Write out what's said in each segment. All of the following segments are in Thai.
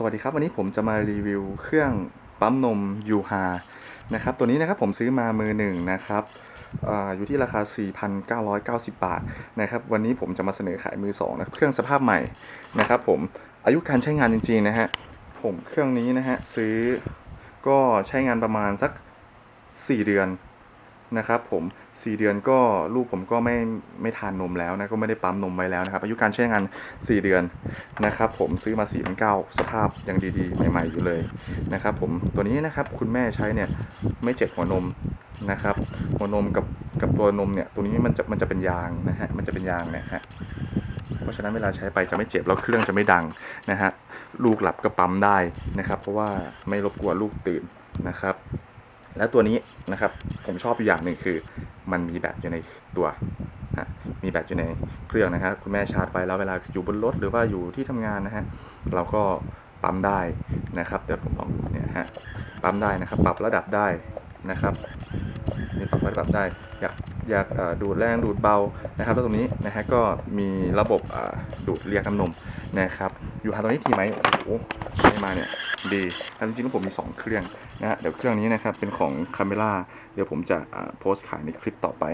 สวัสดีครับ วันนี้ผมจะมารีวิวเครื่องปั๊มนมยูฮานะครับตัวนี้นะครับผมซื้อมามือหนึ่งนะครับออยู่ที่ราคา 4,990 บาทนะครับวันนี้ผมจะมาเสนอขายมือสองนะเครื่องสภาพใหม่นะครับผมอายุการใช้งานจริงๆนะฮะผมเครื่องนี้นะฮะซื้อก็ใช้งานประมาณสัก 4 เดือน นะครับผม 4 เดือนก็ลูกผมก็ไม่ไม่ทานนมแล้วนะก็ไม่ได้ปั๊มนมไว้แล้วนะครับอายุการใช้งาน 4 เดือนนะครับผมซื้อมา4 9 0 0สภาพยังดีๆ ใหม่ๆอยู่เลยนะครับผมตัวนี้นะครับคุณแม่ใช้เนี่ยไม่เจ็บหัวนมนะครับหัวนมกับกับตัวนมเนี่ยตัวนี้มันจะมันจะเป็นยางนะฮะมันจะเป็นยางนะฮะเพราะฉะนั้นเวลาใช้ไปจะไม่เจ็บแล้วเครื่องจะไม่ดังนะฮะลูกหลับก็ปั๊มได้นะครับ เพราะว่าไม่รบกวนลูกตื่นนะครับ แล้วตัวนี้นะครับ ผมชอบอยู่อย่างหนึ่งคือ มันมีแบตอยู่ในตัวมีแบตอยู่ในเครื่องนะครับคุณแม่ชาร์จไปแล้วเวลาอยู่บนรถหรือว่าอยู่ที่ทำงานนะฮะเราก็ปั๊มได้นะครับเดี๋ยวผมลองเนี่ยฮะปั๊มได้นะครับ ปรับระดับได้นะครับนี่ปรับระดับได้ อยากอยากดูดแรงดูดเบานะครับแล้วตรงนี้นะฮะก็มีระบบดูดเรียกน้ำนมนะครับ อยู่หาตรงนี้ทีไหมโอ้โหใช้มาเนี่ย ดีแล้วจริงๆแล้วผมมีสองเครื่องนะฮะเดี๋ยวเครื่องนี้นะครับเป็นของคาเมล่าเดี๋ยวผมจะอ่าโพสต์ขายในคลิปต่อไป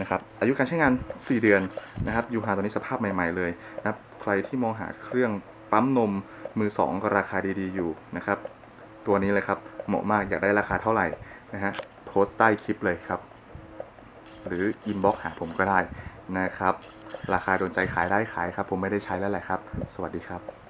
นะครับอายุการใช้งาน 4 เดือนนะครับยูฮาตัวนี้สภาพใหม่ๆเลยนะครับใครที่มองหาเครื่องปั๊มนมมือ2ก็ราคาดีๆอยู่นะครับตัวนี้เลยครับเหมาะมากอยากได้ราคาเท่าไหร่นะฮะโพสต์ใต้คลิปเลยครับ หรืออินบ็อกหาผมก็ได้นะครับ ราคาโดนใจขายได้ขายครับ ผมไม่ได้ใช้แล้วแหละครับ สวัสดีครับ